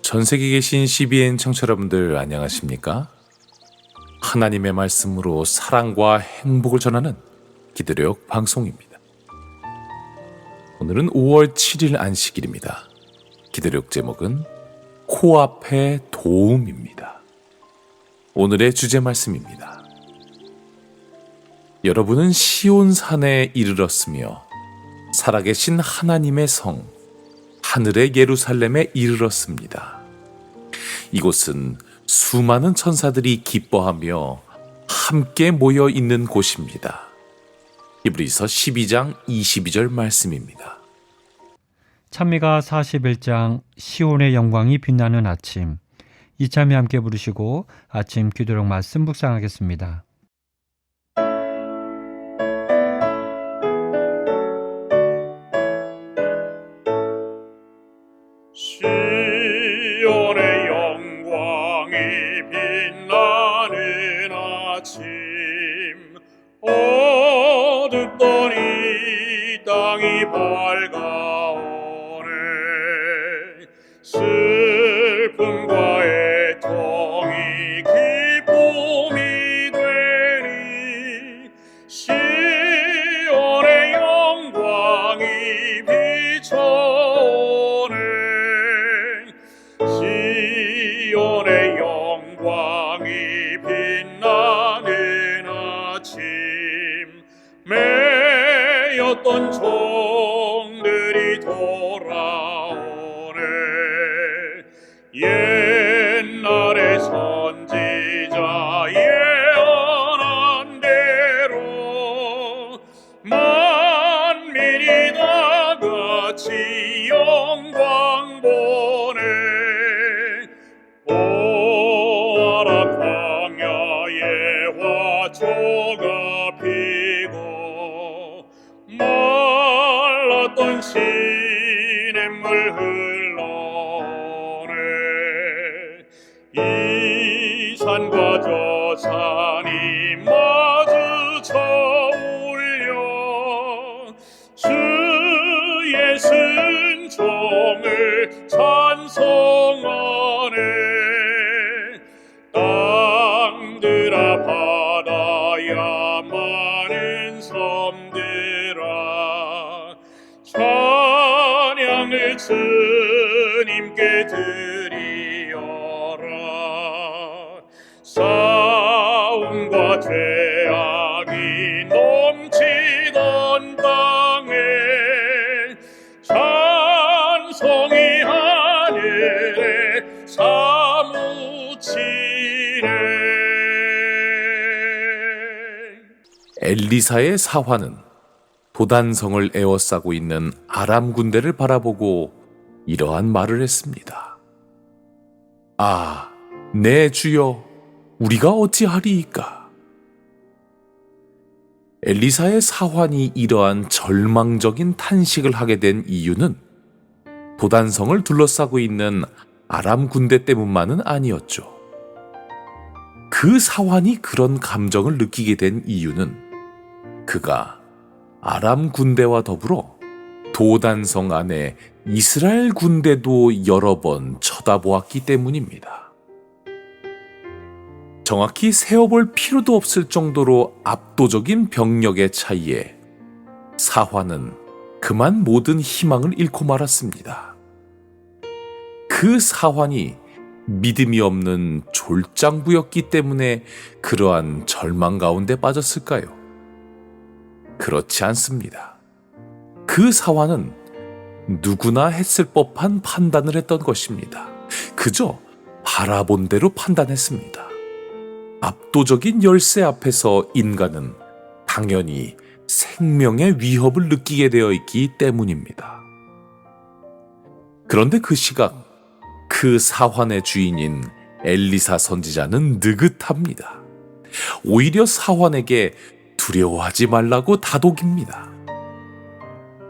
전 세계에 계신 CBN 청취자 여러분들 안녕하십니까? 하나님의 말씀으로 사랑과 행복을 전하는 기도력 방송입니다. 오늘은 5월 7일 안식일입니다. 기도력 제목은 코앞의 도움입니다. 오늘의 주제 말씀입니다. 여러분은 시온산에 이르렀으며 살아계신 하나님의 성 하늘의 예루살렘에 이르렀습니다. 이곳은 수많은 천사들이 기뻐하며 함께 모여 있는 곳입니다. 히브리서 12장 22절 말씀입니다. 찬미가 41장 시온의 영광이 빛나는 아침 이 참이 함께 부르시고 아침 기도록 말씀 묵상하겠습니다. 밝아오네 슬픔과 애통이 기쁨이 되니 시온의 영광이 비춰오네 시온의 영광이 빛나는 아침 매였던 종 만민이 다 같이 영광 보네 오아라 광야에 화초가 피고 말랐던 시냇물 흘러오네 이 산과 저 산이 주님께 드리어라. 싸움과 죄악이 넘치던 땅에 찬송이 하늘에 사무치네. 엘리사의 사화는 도단성을 에워싸고 있는 아람 군대를 바라보고 이러한 말을 했습니다. 아, 내 주여, 우리가 어찌하리이까? 엘리사의 사환이 이러한 절망적인 탄식을 하게 된 이유는 도단성을 둘러싸고 있는 아람 군대 때문만은 아니었죠. 그 사환이 그런 감정을 느끼게 된 이유는 그가 아람 군대와 더불어 도단성 안에 이스라엘 군대도 여러 번 쳐다보았기 때문입니다. 정확히 세어볼 필요도 없을 정도로 압도적인 병력의 차이에 사화는 그만 모든 희망을 잃고 말았습니다. 그 사환이 믿음이 없는 졸장부였기 때문에 그러한 절망 가운데 빠졌을까요? 그렇지 않습니다. 그 사화는 누구나 했을 법한 판단을 했던 것입니다. 그저 바라본 대로 판단했습니다. 압도적인 열쇠 앞에서 인간은 당연히 생명의 위협을 느끼게 되어 있기 때문입니다. 그런데 그 시각 그 사환의 주인인 엘리사 선지자는 느긋합니다. 오히려 사환에게 두려워하지 말라고 다독입니다.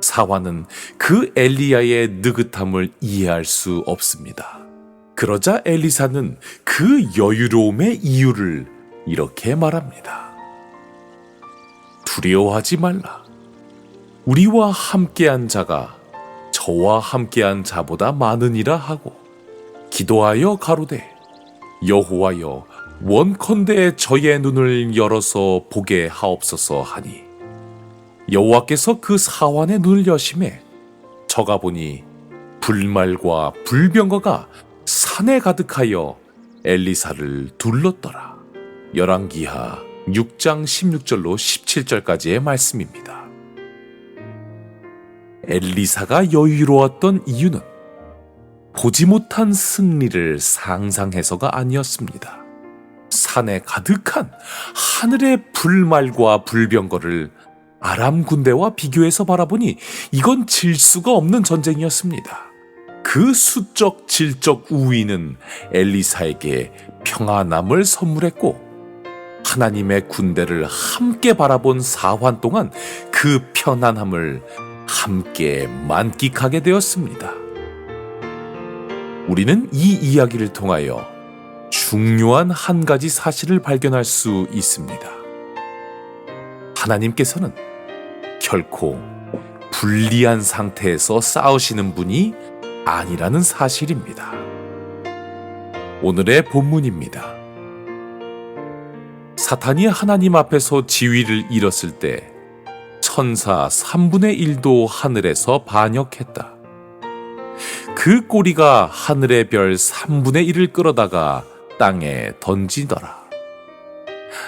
사환은 그 엘리야의 느긋함을 이해할 수 없습니다. 그러자 엘리사는 그 여유로움의 이유를 이렇게 말합니다. 두려워하지 말라. 우리와 함께한 자가 저와 함께한 자보다 많으니라 하고 기도하여 가로되 여호와여 원컨대 저의 눈을 열어서 보게 하옵소서 하니 여호와께서 그 사환의 눈을 여심해 저가 보니 불말과 불병거가 산에 가득하여 엘리사를 둘렀더라. 열왕기하 6장 16절로 17절까지의 말씀입니다. 엘리사가 여유로웠던 이유는 보지 못한 승리를 상상해서가 아니었습니다. 산에 가득한 하늘의 불말과 불병거를 아람 군대와 비교해서 바라보니 이건 질 수가 없는 전쟁이었습니다. 그 수적 질적 우위는 엘리사에게 평안함을 선물했고 하나님의 군대를 함께 바라본 사환 동안 그 편안함을 함께 만끽하게 되었습니다. 우리는 이 이야기를 통하여 중요한 한 가지 사실을 발견할 수 있습니다. 하나님께서는 결코 불리한 상태에서 싸우시는 분이 아니라는 사실입니다. 오늘의 본문입니다. 사탄이 하나님 앞에서 지위를 잃었을 때 천사 3분의 1도 하늘에서 반역했다. 그 꼬리가 하늘의 별 3분의 1을 끌어다가 땅에 던지더라.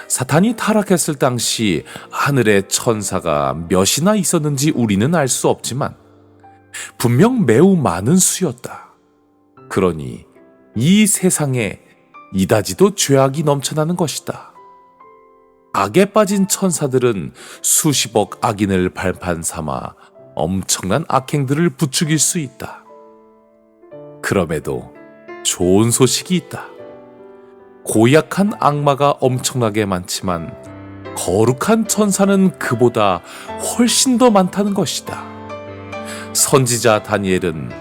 사탄이 타락했을 당시 하늘의 천사가 몇이나 있었는지 우리는 알 수 없지만 분명 매우 많은 수였다. 그러니 이 세상에 이다지도 죄악이 넘쳐나는 것이다. 악에 빠진 천사들은 수십억 악인을 발판 삼아 엄청난 악행들을 부추길 수 있다. 그럼에도 좋은 소식이 있다. 고약한 악마가 엄청나게 많지만 거룩한 천사는 그보다 훨씬 더 많다는 것이다. 선지자 다니엘은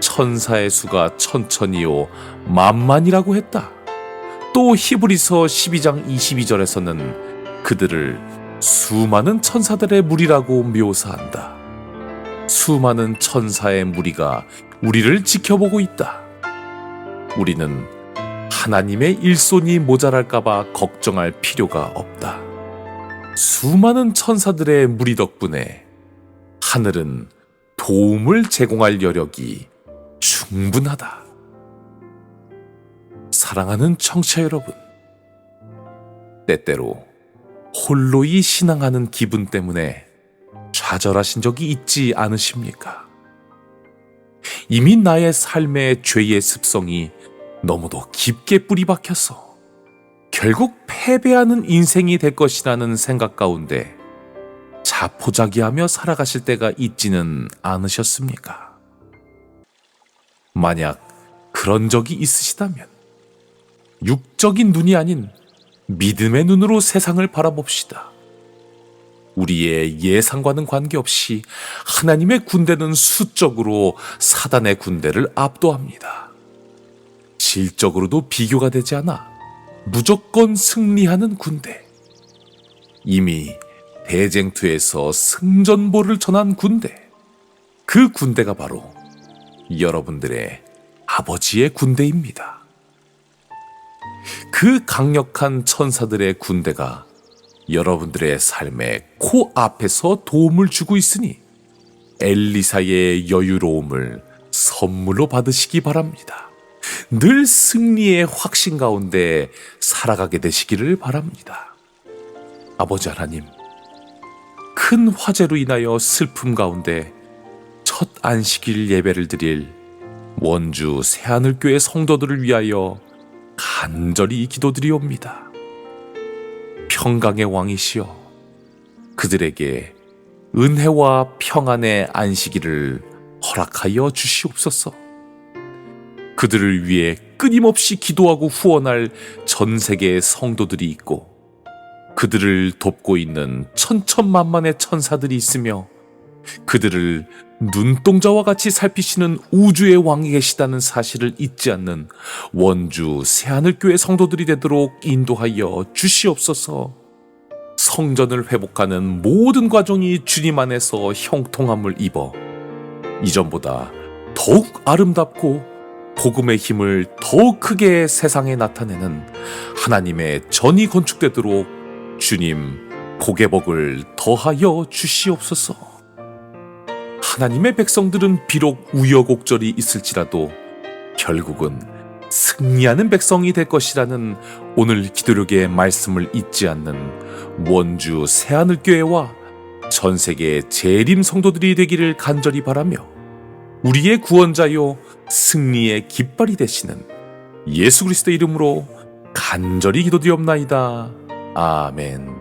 천사의 수가 천천히요 만만이라고 했다. 또 히브리서 12장 22절에서는 그들을 수많은 천사들의 무리라고 묘사한다. 수많은 천사의 무리가 우리를 지켜보고 있다. 우리는 하나님의 일손이 모자랄까봐 걱정할 필요가 없다. 수많은 천사들의 무리 덕분에 하늘은 도움을 제공할 여력이 충분하다. 사랑하는 청취자 여러분, 때때로 홀로이 신앙하는 기분 때문에 좌절하신 적이 있지 않으십니까? 이미 나의 삶의 죄의 습성이 너무도 깊게 뿌리 박혀서 결국 패배하는 인생이 될 것이라는 생각 가운데 자포자기하며 살아가실 때가 있지는 않으셨습니까? 만약 그런 적이 있으시다면 육적인 눈이 아닌 믿음의 눈으로 세상을 바라봅시다. 우리의 예상과는 관계없이 하나님의 군대는 수적으로 사단의 군대를 압도합니다. 질적으로도 비교가 되지 않아 무조건 승리하는 군대. 이미 대쟁투에서 승전보를 전한 군대. 그 군대가 바로 여러분들의 아버지의 군대입니다. 그 강력한 천사들의 군대가 여러분들의 삶의 코앞에서 도움을 주고 있으니 엘리사의 여유로움을 선물로 받으시기 바랍니다. 늘 승리의 확신 가운데 살아가게 되시기를 바랍니다. 아버지 하나님, 큰 화재로 인하여 슬픔 가운데 첫 안식일 예배를 드릴 원주 새하늘교회 성도들을 위하여 간절히 기도드리옵니다. 평강의 왕이시여 그들에게 은혜와 평안의 안식일을 허락하여 주시옵소서. 그들을 위해 끊임없이 기도하고 후원할 전 세계의 성도들이 있고 그들을 돕고 있는 천천만만의 천사들이 있으며 그들을 눈동자와 같이 살피시는 우주의 왕이 계시다는 사실을 잊지 않는 원주 새하늘교회 성도들이 되도록 인도하여 주시옵소서. 성전을 회복하는 모든 과정이 주님 안에서 형통함을 입어 이전보다 더욱 아름답고 복음의 힘을 더욱 크게 세상에 나타내는 하나님의 전이 건축되도록 주님 복의 복을 더하여 주시옵소서. 하나님의 백성들은 비록 우여곡절이 있을지라도 결국은 승리하는 백성이 될 것이라는 오늘 기도력의 말씀을 잊지 않는 원주 새하늘교회와 전 세계 재림 성도들이 되기를 간절히 바라며 우리의 구원자요 승리의 깃발이 되시는 예수 그리스도 이름으로 간절히 기도드리옵나이다. 아멘.